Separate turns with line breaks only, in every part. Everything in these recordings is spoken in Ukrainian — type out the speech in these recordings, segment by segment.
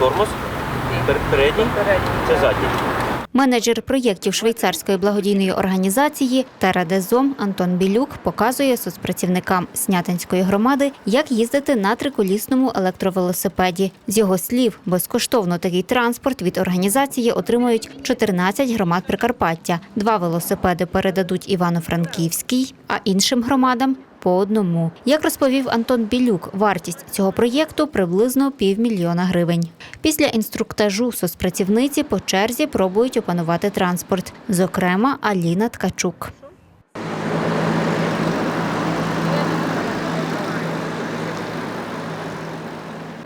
тормоз, пер- передній, це задній.
Менеджер проєктів швейцарської благодійної організації Терадезом Антон Білюк показує соцпрацівникам Снятинської громади, як їздити на триколісному електровелосипеді. З його слів, безкоштовно такий транспорт від організації отримують 14 громад Прикарпаття. Два велосипеди передадуть Івано-Франківській, а іншим громадам по одному. Як розповів Антон Білюк, вартість цього проєкту приблизно півмільйона гривень. Після інструктажу соцпрацівниці по черзі пробують опанувати транспорт, зокрема Аліна Ткачук.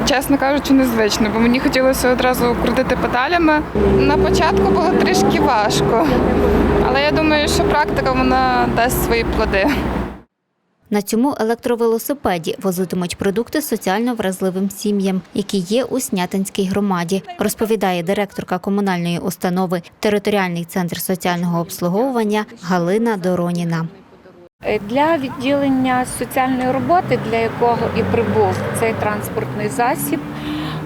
Чесно кажучи, незвично, бо мені хотілося одразу крутити педалями. На початку було трішки важко, але я думаю, що практика вона дасть свої плоди.
На цьому електровелосипеді возитимуть продукти соціально вразливим сім'ям, які є у Снятинській громаді, розповідає директорка комунальної установи Територіальний центр соціального обслуговування Галина Дороніна.
Для відділення соціальної роботи, для якого і прибув цей транспортний засіб,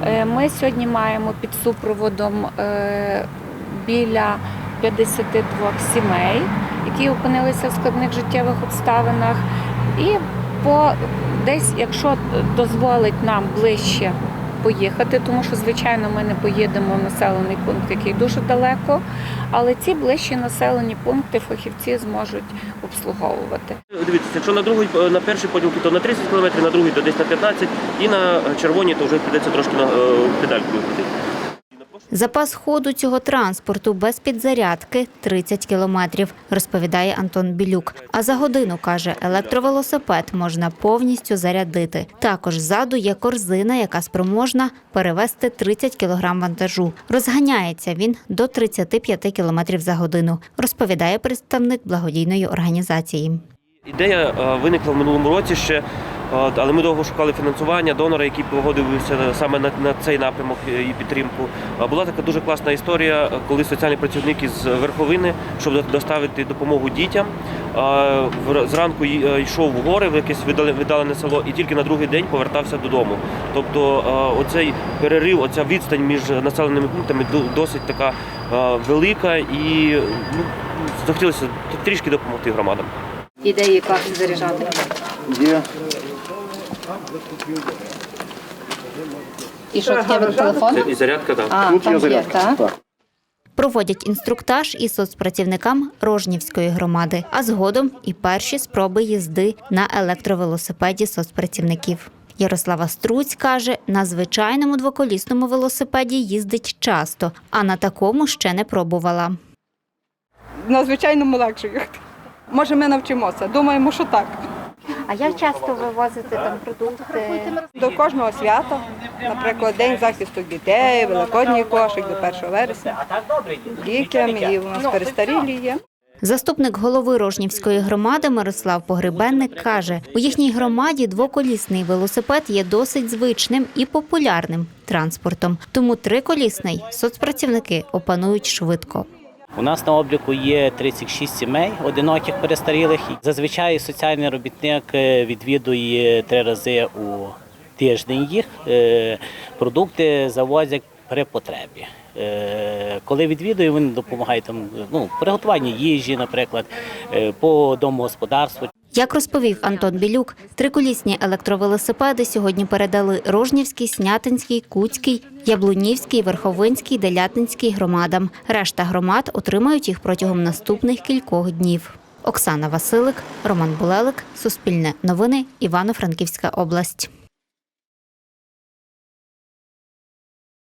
е, ми сьогодні маємо під супроводом е, біля 52 сімей, які опинилися в складних життєвих обставинах. І по десь, якщо дозволить нам ближче поїхати, тому що, звичайно, ми не поїдемо в населений пункт, який дуже далеко, але ці ближчі населені пункти фахівці зможуть обслуговувати.
Дивіться, якщо на другий, на перший поділки, то на 30 км, на другий то десь на 15, і на червоній то вже прийдеться трошки на е, педалькою крутити.
Запас ходу цього транспорту без підзарядки 30 кілометрів, розповідає Антон Білюк. А за годину каже, електровелосипед можна повністю зарядити. Також ззаду є корзина, яка спроможна перевезти 30 кілограм вантажу. Розганяється він до 35 кілометрів за годину, розповідає представник благодійної організації.
Ідея е, виникла в минулому році ще, е, але ми довго шукали фінансування, донора, який погодився саме на, на цей напрямок і підтримку. Е, Була така дуже класна історія, е, коли соціальний працівник із Верховини, щоб доставити допомогу дітям, е, зранку е, йшов в гори в якесь віддалене село і тільки на другий день повертався додому. Тобто е, оцей перерив, оця відстань між населеними пунктами досить така е, велика і ну, захотілося трішки допомогти громадам.
Ідеї як заряджати.
Є.
І що таке телефон?
І зарядка, так.
А,
Тут
там
є
є,
зарядка.
так?
Так.
Проводять інструктаж і соцпрацівникам Рожнівської громади, а згодом і перші спроби їзди на електровелосипеді соцпрацівників. Ярослава Струць каже, на звичайному двоколісному велосипеді їздить часто, а на такому ще не пробувала.
на звичайному легше їхати. Може, ми навчимося. Думаємо, що так.
А як часто ви возите там продукти?
До кожного свята, наприклад, День захисту дітей, Великодній кошик до 1 вересня. Дітям і у нас перестарілі є.
Заступник голови Рожнівської громади Мирослав Погребенник каже, у їхній громаді двоколісний велосипед є досить звичним і популярним транспортом. Тому триколісний соцпрацівники опанують швидко.
У нас на обліку є 36 сімей одиноких перестарілих. Зазвичай соціальний робітник е, відвідує три рази у тиждень їх. Е, Продукти завозять при потребі. Е, Коли відвідує, він допомагає там ну, приготуванні їжі, наприклад, по домогосподарству.
Як розповів Антон Білюк, триколісні електровелосипеди сьогодні передали Рожнівський, Снятинський, Куцький, Яблунівський, Верховинський, Делятинський громадам. Решта громад отримають їх протягом наступних кількох днів. Оксана Василик, Роман Булелик, Суспільне новини, Івано-Франківська область.